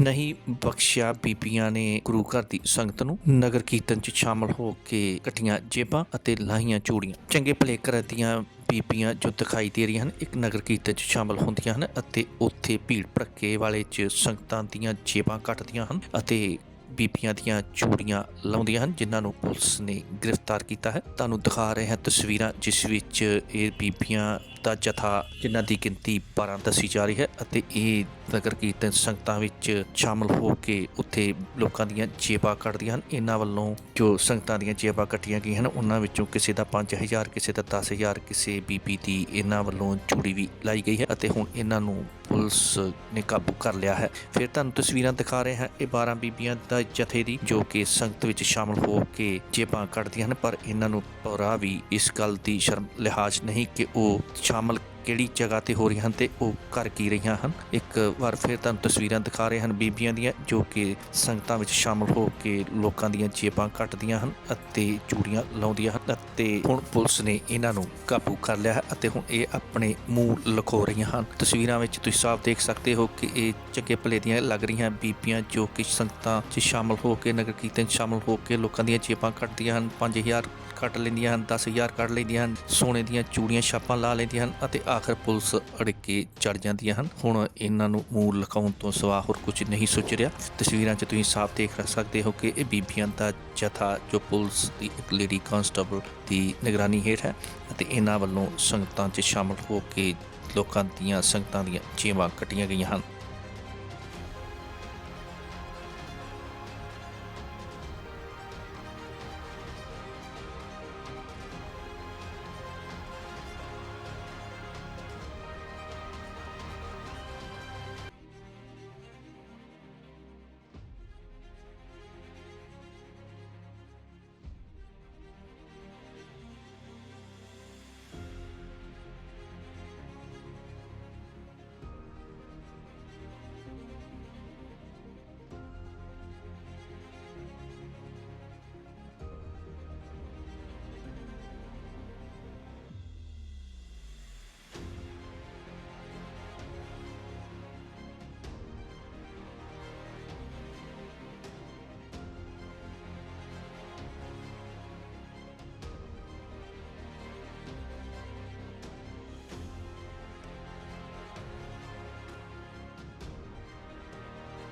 ਨਹੀਂ ਬਖਸ਼ਿਆ ਬੀਬੀਆਂ ਨੇ ਗੁਰੂ ਘਰ ਦੀ ਸੰਗਤ ਨੂੰ। ਨਗਰ ਕੀਰਤਨ 'ਚ ਸ਼ਾਮਲ ਹੋ ਕੇ ਕਟੀਆਂ ਜੇਬਾਂ ਅਤੇ ਲਾਹੀਆਂ ਚੂੜੀਆਂ। ਚੰਗੇ ਭਲੇ ਘਰਾਂ ਦੀਆਂ ਬੀਬੀਆਂ ਜੋ ਦਿਖਾਈ ਦੇ ਰਹੀਆਂ ਹਨ, ਇੱਕ ਨਗਰ ਕੀਰਤਨ 'ਚ ਸ਼ਾਮਲ ਹੁੰਦੀਆਂ ਹਨ ਅਤੇ ਉੱਥੇ ਭੀੜ ਭੜੱਕੇ ਵਾਲੇ 'ਚ ਸੰਗਤਾਂ ਦੀਆਂ ਜੇਬਾਂ ਕੱਟਦੀਆਂ ਹਨ ਅਤੇ ਬੀਬੀਆਂ ਦੀਆਂ ਚੂੜੀਆਂ ਲਾਉਂਦੀਆਂ ਹਨ, ਜਿਨ੍ਹਾਂ ਨੂੰ ਪੁਲਿਸ ਨੇ ਗ੍ਰਿਫਤਾਰ ਕੀਤਾ ਹੈ। ਤੁਹਾਨੂੰ ਦਿਖਾ ਰਹੇ ਹਾਂ ਤਸਵੀਰਾਂ, ਜਿਸ ਵਿੱਚ ਇਹ ਬੀਬੀਆਂ ਦਾ ਜਥਾ, ਜਿਨ੍ਹਾਂ ਦੀ ਗਿਣਤੀ 12 ਦੱਸੀ ਜਾ ਰਹੀ ਹੈ ਅਤੇ ਇਹ ਨਗਰ ਕੀਰਤਨ ਸੰਗਤਾਂ ਵਿੱਚ ਸ਼ਾਮਲ ਹੋ ਕੇ ਉੱਥੇ ਲੋਕਾਂ ਦੀਆਂ ਜੇਬਾਂ ਕੱਢਦੀਆਂ ਹਨ। ਇਹਨਾਂ ਵੱਲੋਂ ਜੋ ਸੰਗਤਾਂ ਦੀਆਂ ਜੇਬਾਂ ਕੱਟੀਆਂ ਗਈਆਂ ਹਨ, ਉਹਨਾਂ ਵਿੱਚੋਂ ਕਿਸੇ ਦਾ 5000 ਕਿਸੇ ਦਾ 10000 ਕਿਸੇ ਬੀਬੀ ਦੀ ਇਹਨਾਂ ਵੱਲੋਂ ਚੂੜੀ ਵੀ ਲਾਈ ਗਈ ਹੈ ਅਤੇ ਹੁਣ ਇਹਨਾਂ ਨੂੰ ਪੁਲਿਸ ਨੇ ਕਾਬੂ ਕਰ ਲਿਆ ਹੈ। ਫਿਰ ਤੁਹਾਨੂੰ ਤਸਵੀਰਾਂ ਦਿਖਾ ਰਹੇ ਹਾਂ। ਇਹ 12 ਬੀਬੀਆਂ ਦਾ ਜਥੇ ਦੀ, ਜੋ ਕਿ ਸੰਗਤ ਵਿੱਚ ਸ਼ਾਮਲ ਹੋ ਕੇ ਜੇਬਾਂ ਕੱਢਦੀਆਂ ਹਨ, ਪਰ ਇਹਨਾਂ ਨੂੰ ਪਰਾ ਵੀ ਇਸ ਗੱਲ ਦੀ ਸ਼ਰਮ ਲਿਹਾਜ਼ ਨਹੀਂ ਕਿ ਉਹ ਸ਼ਾਮਲ ਕਿਹੜੀ ਜਗ੍ਹਾ ਤੇ ਹੋ ਰਹੀਆਂ ਹਨ ਤੇ ਉਹ ਕਰ ਕੀ ਰਹੀਆਂ ਹਨ। ਇੱਕ ਵਾਰ ਫਿਰ ਤੁਹਾਨੂੰ ਤਸਵੀਰਾਂ ਦਿਖਾ ਰਹੇ ਹਨ ਬੀਬੀਆਂ ਦੀਆਂ, ਜੋ ਕਿ ਸੰਗਤਾਂ ਵਿੱਚ ਸ਼ਾਮਲ ਹੋ ਕੇ ਲੋਕਾਂ ਦੀਆਂ ਜੇਬਾਂ ਕੱਟਦੀਆਂ ਹਨ ਅਤੇ ਚੂੜੀਆਂ ਲਾਉਂਦੀਆਂ ਹਨ ਅਤੇ ਹੁਣ ਪੁਲਿਸ ਨੇ ਇਹਨਾਂ ਨੂੰ ਕਾਬੂ ਕਰ ਲਿਆ ਹੈ ਅਤੇ ਹੁਣ ਇਹ ਆਪਣੇ ਮੂੰਹ ਲੁਕੋ ਰਹੀਆਂ ਹਨ। ਤਸਵੀਰਾਂ ਵਿੱਚ ਤੁਸੀਂ ਸਾਫ਼ ਦੇਖ ਸਕਦੇ ਹੋ ਕਿ ਇਹ ਚੰਗੇ ਭਲੇ ਦੀਆਂ ਲੱਗ ਰਹੀਆਂ ਬੀਬੀਆਂ, ਜੋ ਕਿ ਸੰਗਤਾਂ 'ਚ ਸ਼ਾਮਲ ਹੋ ਕੇ, ਨਗਰ ਕੀਰਤਨ 'ਚ ਸ਼ਾਮਲ ਹੋ ਕੇ ਲੋਕਾਂ ਦੀਆਂ ਜੇਬਾਂ ਕੱਟਦੀਆਂ ਹਨ। 5000 ਕੱਟ ਲੈਂਦੀਆਂ ਹਨ 10000 ਕੱਢ ਲੈਂਦੀਆਂ ਹਨ, ਸੋਨੇ ਦੀਆਂ ਚੂੜੀਆਂ ਛਾਪਾਂ ਲਾ ਲੈਂਦੀਆਂ ਹਨ ਅਤੇ ਆਖਰ ਪੁਲਿਸ ਅੜ ਕੇ ਚੜ ਜਾਂਦੀਆਂ ਹਨ। ਹੁਣ ਇਹਨਾਂ ਨੂੰ ਮੂਲ ਲਕਾਉਣ ਤੋਂ ਸਿਵਾ ਹੋਰ ਕੁਝ ਨਹੀਂ ਸੋਚ ਰਿਹਾ। ਤਸਵੀਰਾਂ 'ਚ ਤੁਸੀਂ ਸਾਫ਼ ਦੇਖ ਸਕਦੇ ਹੋ ਕਿ ਇਹ ਬੀਬੀਆਂ ਦਾ ਜਥਾ ਜੋ ਪੁਲਿਸ ਦੀ ਇੱਕ ਲੇਡੀ ਕਾਂਸਟੇਬਲ ਦੀ ਨਿਗਰਾਨੀ ਹੇਠ ਹੈ ਅਤੇ ਇਹਨਾਂ ਵੱਲੋਂ ਸੰਗਤਾਂ 'ਚ ਸ਼ਾਮਲ ਹੋ ਕੇ ਲੋਕਾਂ ਦੀਆਂ ਸੰਗਤਾਂ ਦੀਆਂ ਜੇਵਾਂ ਕੱਟੀਆਂ ਗਈਆਂ ਹਨ।